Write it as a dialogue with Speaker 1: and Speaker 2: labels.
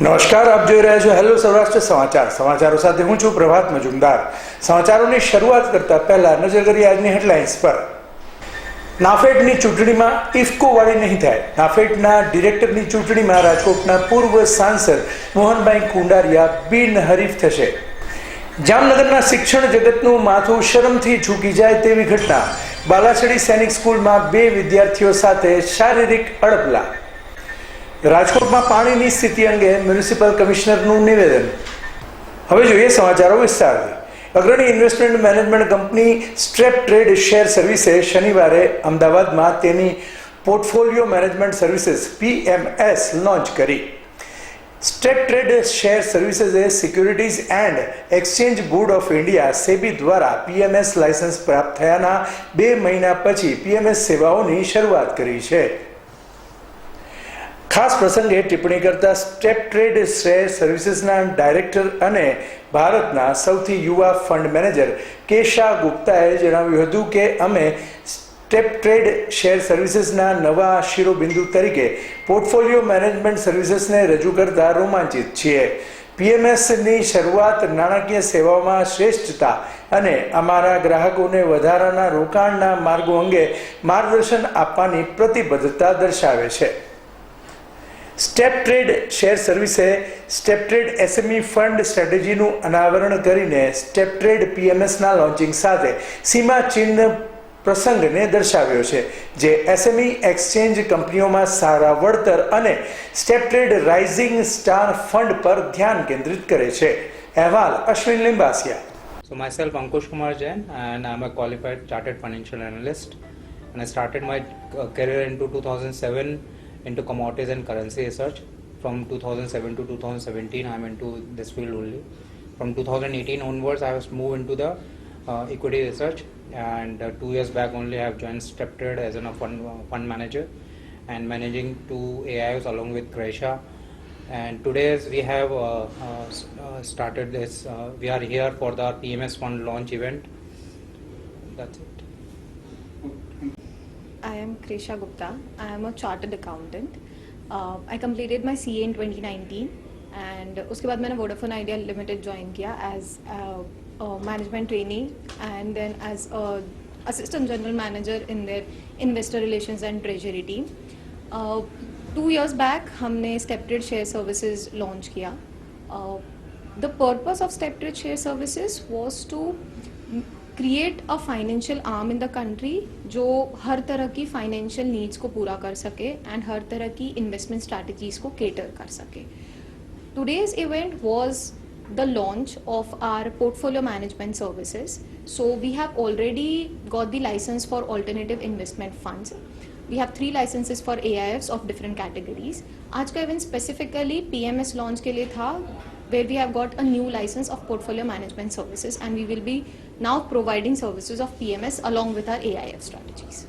Speaker 1: નમસ્કાર, આપ જોઈ રહ્યા છો હેલો સૌરાષ્ટ્ર સમાચાર. સમાચારો સાથે હું છું પ્રભાત મજુમદાર. સમાચારોની શરૂઆત કરતા પહેલા નજર કરી આજની હેડલાઇન્સ પર. નાફેડની ચૂંટણીમાં ઇફકો વાળી નહીં થાય. નાફેડના ડિરેક્ટરની ચૂંટણીમાં રાજકોટના પૂર્વ સાંસદ મોહનભાઈ કુંડારિયા બિનહરીફ થશે. જામનગરના શિક્ષણ જગતનું માથું શરમથી ચૂકી જાય તેવી ઘટના. બાલાછડી સૈનિક સ્કૂલમાં બે વિદ્યાર્થીઓ સાથે શારીરિક અડપલા. રાજકોટમાં પાણીની સ્થિતિ અંગે મ્યુનિસિપલ કમિશનરનું નિવેદન. હવે જોઈએ સમાચારો વિસ્તારથી. અગ્રણી investment management company strap trade share સર્વિસે શનિવારે અમદાવાદમાં તેની portfolio management services PMS launch કરી. સ્ટેપ ટ્રેડ શેર સર્વિસીસે securities and exchange board of India, SEBI દ્વારા પીએમએસ લાયસન્સ પ્રાપ્ત થયાના બે મહિના પછી પીએમએસ સેવાઓની શરૂઆત કરી છે. ખાસ પ્રસંગે ટિપ્પણી કરતા સ્ટેપ ટ્રેડ શેર સર્વિસીસના ડાયરેક્ટર અને ભારતના સૌથી યુવા ફંડ મેનેજર કેશા ગુપ્તાએ જણાવ્યું હતું કે અમે સ્ટેપ ટ્રેડ શેર સર્વિસીસના નવા શિરોબિંદુ તરીકે પોર્ટફોલિયો મેનેજમેન્ટ સર્વિસીસને રજૂ કરતા રોમાંચિત છીએ. પીએમએસની શરૂઆત નાણાકીય સેવાઓમાં શ્રેષ્ઠતા અને અમારા ગ્રાહકોને વધારાના રોકાણના માર્ગો અંગે માર્ગદર્શન આપવાની પ્રતિબદ્ધતા દર્શાવે છે. સ્ટેપ ટ્રેડ શેર સર્વિસે સ્ટેપ ટ્રેડ એસએમઈ ફંડ સ્ટ્રેટેજીનું અનાવરણ કરીને સ્ટેપ ટ્રેડ પીએમએસના લોન્ચિંગ સાથે સીમા ચિહ્ન પ્રસંગને દર્શાવ્યો છે, જે એસએમઈ એક્સચેન્જ કંપનીઓમાં સારા વળતર અને step trade rising star fund પર ધ્યાન કેન્દ્રિત કરે છે. અહેવાલ Ashwin Limbasiya.
Speaker 2: So, myself, Ankush Kumar Jain, and I'm a qualified chartered financial analyst and I started to career into 2007 into commodities and currency research. From 2007 to 2017 I'm into this field only. From 2018 onwards I was moved into the uh, equity research and uh, two years back only I have joined StepTrade as a fund, uh, fund manager and managing two AIs along with Gracia and today we have uh, uh, uh, started this uh, we are here for the pms fund launch event that's it
Speaker 3: I am Kresha Gupta. I am a chartered accountant. Uh, I completed my CA in 2019 and after that, I joined Vodafone Idea Limited join किया as a, a management trainee and then as a assistant general manager in their investor relations and treasury team. Uh, two years back हमने Steptrade Share Services launch Uh, the purpose of Steptrade Share Services was to create a financial arm in the country जो हर तरह की financial needs को पूरा कर सके and हर तरह की इन्वेस्टमेंट स्ट्रैटेजीज को केटर कर सके। Today's event was the launch of our portfolio management services so we have already got the licence for alternative investment fund we have three licences for A I F of different categories आज का event specifically P M S launch के लिए था। Where we have got a new license of portfolio management services and we will be now providing services of PMS along with our AIF strategies